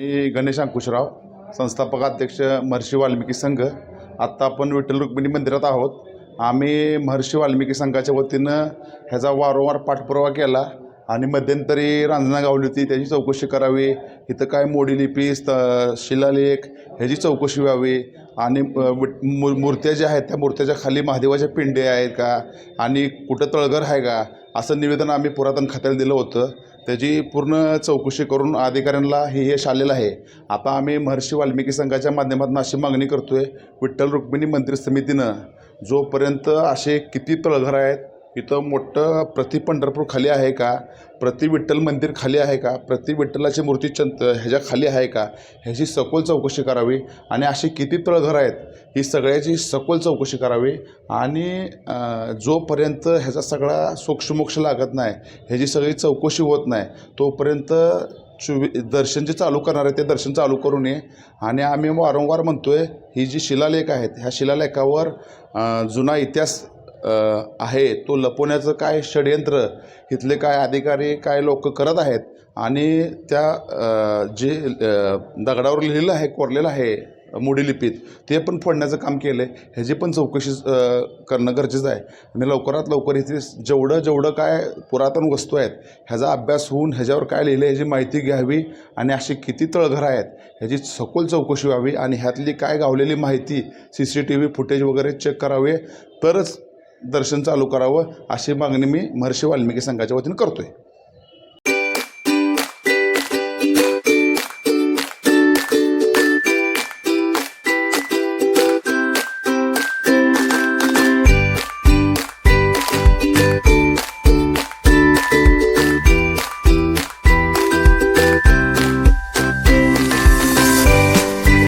मी गणेश अंकुशराव संस्थापक अध्यक्ष महर्षी वाल्मिकी संघ. आत्ता आपण विठ्ठल रुक्मिणी मंदिरात आहोत. आम्ही महर्षी वाल्मिकी संघाच्या वतीनं ह्याचा वारंवार पाठपुरावा केला आणि मध्यंतरी रांजना गावली होती त्याची चौकशी करावी. इथं काय मोडी लिपी स्त शिलालेख ह्याची चौकशी व्हावी. आणि विट- मूर्त्या ज्या आहेत त्या मूर्त्याच्या खाली महादेवाच्या पिंडे आहेत का? आणि कुठं तळघर आहे का? असं निवेदन आम्ही पुरातन खात्याला दिलं होतं. त्याची पूर्ण चौकशी करून अधिकाऱ्यांना हे यश आलेलं आहे. आता आम्ही महर्षी वाल्मिकी संघाच्या माध्यमातून अशी मागणी करतो आहे विठ्ठल रुक्मिणी मंत्री समितीनं जोपर्यंत असे किती तळघर आहेत इथं मोठं प्रति पंढरपूर खाली आहे का? प्रति विठ्ठल मंदिर खाली आहे का? प्रति विठ्ठलाची मूर्ती चंत ह्याच्या खाली आहे का? ह्याची सखोल चौकशी करावी. आणि अशी किती तळघर आहेत ही सगळ्याची सखोल चौकशी करावी. आणि जोपर्यंत ह्याचा सगळा सोक्षमोक्ष लागत नाही ह्याची सगळी चौकशी होत नाही तोपर्यंत चुवी दर्शन जे चालू करणार आहे ते दर्शन चालू करू नये. आणि आम्ही वारंवार म्हणतो आहे ही जी शिलालेख आहेत ह्या शिलालेखावर जुना इतिहास आहे. तो लपवण्याचं काय षडयंत्र इथले काय अधिकारी काय लोक करत आहेत आणि त्या जे दगडावर लिहिलेलं आहे कोरलेलं आहे मोडी लिपीत ते पण फोडण्याचं काम केलं आहे ह्याची पण चौकशी करणं गरजेचं आहे. आणि लवकरात लवकर इथे जेवढं जेवढं काय पुरातन वस्तू आहेत ह्याचा अभ्यास होऊन ह्याच्यावर काय लिहिलं आहे ह्याची माहिती घ्यावी आणि अशी किती तळघरं आहेत ह्याची सखोल चौकशी व्हावी आणि ह्यातली काय गावलेली माहिती C C T V footage वगैरे चेक करावे. तरच दर्शन चालू करावं अशी मागणी मी महर्षी वाल्मिकी संघाच्या वतीनं करतो आहे